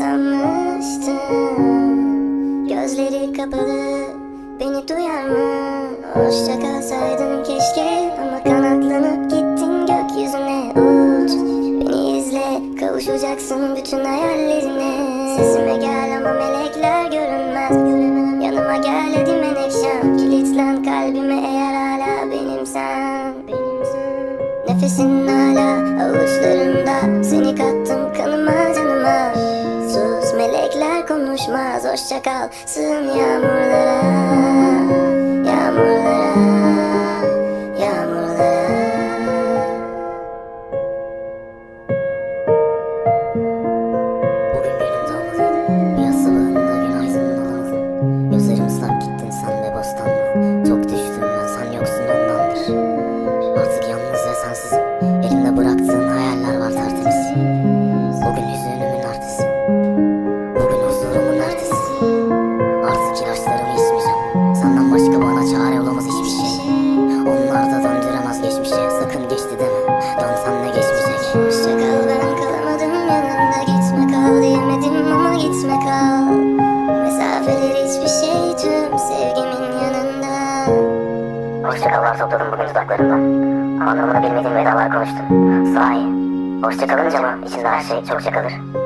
açtım Gözleri kapalı Beni duyar mı? Hoşça kalsaydın keşke Ama kanatlanıp gittin gökyüzüne. Uç Beni izle Kavuşacaksın bütün hayallerine. Sesime gel ama melekler görünmez. Yanıma gel hadi menekşem Kilitlen kalbime eğer hala benimsen. Nefesin hala avuçlarımda Seni kattım konuşmaz. Hoşça kal. Sığın yağmurlara. Yağmurlara. Yağmurlara. Bugün günün doğmadı Yaz sabahında gün aydınlanamadı Gözlerim ıslak gittin sen ve bostanla. Çok düştüm ben. Sen yoksun ondandır. Artık Sakın geçti deme. Dön senle geçmeyecek. Hoşça kal ben kalamadım yanında Gitme kal diyemedim ama gitme kal. Mesafeler hiçbir şey tüm sevgimin yanında. Hoşçakallar topladım bugün dudaklarımdan. Anlamını bilmediğim vedalar konuştum. Sahi Hoşça kalınca mı içinde her şey çok kalır